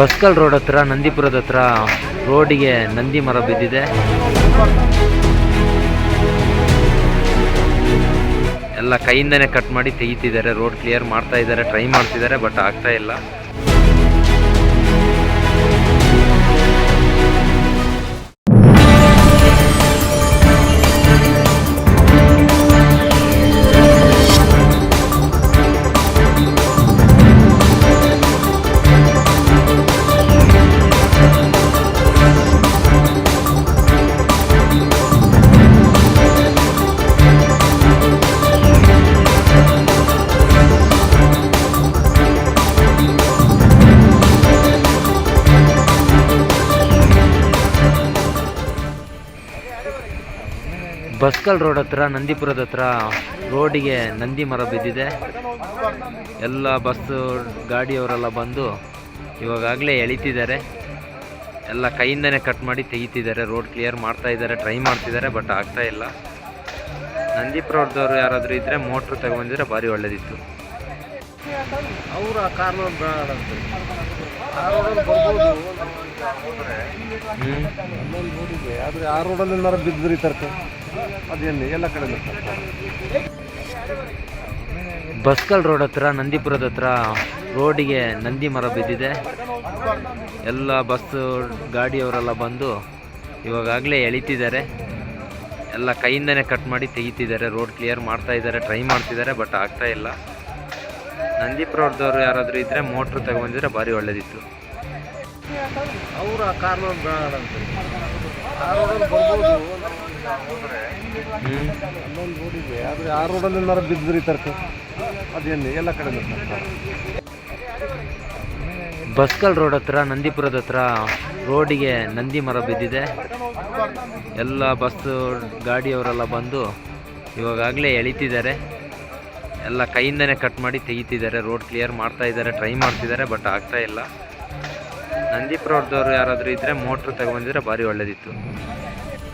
Baskal road ಹತ್ರ, ನಂದಿಪುರದ ಹತ್ರ ರೋಡಿಗೆ ನಂದಿ ಮರ ಬಿದ್ದಿದೆ. ಎಲ್ಲ ಕೈಯಿಂದನೇ ಕಟ್ ಮಾಡಿ ತೆಗಿತಿದ್ದಾರೆ, ರೋಡ್ ಕ್ಲಿಯರ್ ಮಾಡ್ತಾ ಇದ್ದಾರೆ ಟ್ರೈ ಮಾಡ್ತಿದ್ದಾರೆ ಬಟ್ ಆಗ್ತಾ ಇಲ್ಲ. ಬಸ್ಕಲ್ ರೋಡ್ ಹತ್ರ ನಂದಿಪುರದ ಹತ್ರ ರೋಡಿಗೆ ನಂದಿ ಮರ ಬಿದ್ದಿದೆ. ಎಲ್ಲ ಬಸ್ಸು ಗಾಡಿಯವರೆಲ್ಲ ಬಂದು ಇವಾಗಲೇ ಎಳಿತಿದ್ದಾರೆ. ಎಲ್ಲ ಕೈಯಿಂದನೇ ಕಟ್ ಮಾಡಿ ತೆಗಿತಿದ್ದಾರೆ. ರೋಡ್ ಕ್ಲಿಯರ್ ಮಾಡ್ತಾ ಇದ್ದಾರೆ ಟ್ರೈ ಮಾಡ್ತಿದ್ದಾರೆ ಬಟ್ ಆಗ್ತಾ ಇಲ್ಲ. ನಂದಿಪುರದವ್ರು ಯಾರಾದರೂ ಇದ್ದರೆ ಮೋಟ್ರ್ ತಗೊಂಡಿದ್ರೆ ಭಾರಿ ಒಳ್ಳೆಯದಿತ್ತು ಅವರ ಹ್ಞೂ ಅದೇನು ಎಲ್ಲ ಕಡೆ ಬಸ್ಕಲ್ ರೋಡ್ ಹತ್ರ ನಂದಿಪುರದ ಹತ್ರ ರೋಡಿಗೆ ನಂದಿ ಮರ ಬಿದ್ದಿದೆ. ಎಲ್ಲ ಬಸ್ ಗಾಡಿಯವರೆಲ್ಲ ಬಂದು ಇವಾಗಾಗಲೇ ಎಳಿತಿದ್ದಾರೆ. ಎಲ್ಲ ಕೈಯಿಂದನೇ ಕಟ್ ಮಾಡಿ ತೆಗಿತಿದ್ದಾರೆ. ರೋಡ್ ಕ್ಲಿಯರ್ ಮಾಡ್ತಾ ಇದ್ದಾರೆ ಟ್ರೈ ಮಾಡ್ತಿದ್ದಾರೆ ಬಟ್ ಆಗ್ತಾ ಇಲ್ಲ. ನಂದಿಪುರದವ್ರು ಯಾರಾದರೂ ಇದ್ದರೆ ಮೋಟ್ರ್ ತಗೊಂಡಿದ್ರೆ ಭಾರಿ ಒಳ್ಳೇದಿತ್ತು. ಅವರ ಅಲ್ಲೊಂದು ರೋಡ್ ಆ ರೋಡಲ್ಲಿ ಈ ತರ್ಕ ಅದೇನು ಎಲ್ಲ ಕಡೆ ಬಸ್ಕಲ್ ರೋಡ್ ಹತ್ರ, ನಂದಿಪುರದ ಹತ್ರ, ರೋಡಿಗೆ ನಂದಿ ಮರ ಬಿದ್ದಿದೆ. ಎಲ್ಲ ಬಸ್ ಗಾಡಿಯವರೆಲ್ಲ ಬಂದು ಇವಾಗಲೇ ಎಳಿತಿದ್ದಾರೆ. ಎಲ್ಲ ಕೈಯಿಂದನೇ ಕಟ್ ಮಾಡಿ ತೆಗಿತಿದ್ದಾರೆ. ರೋಡ್ ಕ್ಲಿಯರ್ ಮಾಡ್ತಾ ಇದ್ದಾರೆ, ಟ್ರೈ ಮಾಡ್ತಿದ್ದಾರೆ, ಬಟ್ ಆಗ್ತಾ ಇಲ್ಲ. ನಂದಿಪುರದವ್ರು ಯಾರಾದರೂ ಇದ್ದರೆ ಮೋಟ್ರ್ ತಗೊಂಡಿದ್ರೆ ಭಾರಿ ಒಳ್ಳೇದಿತ್ತು.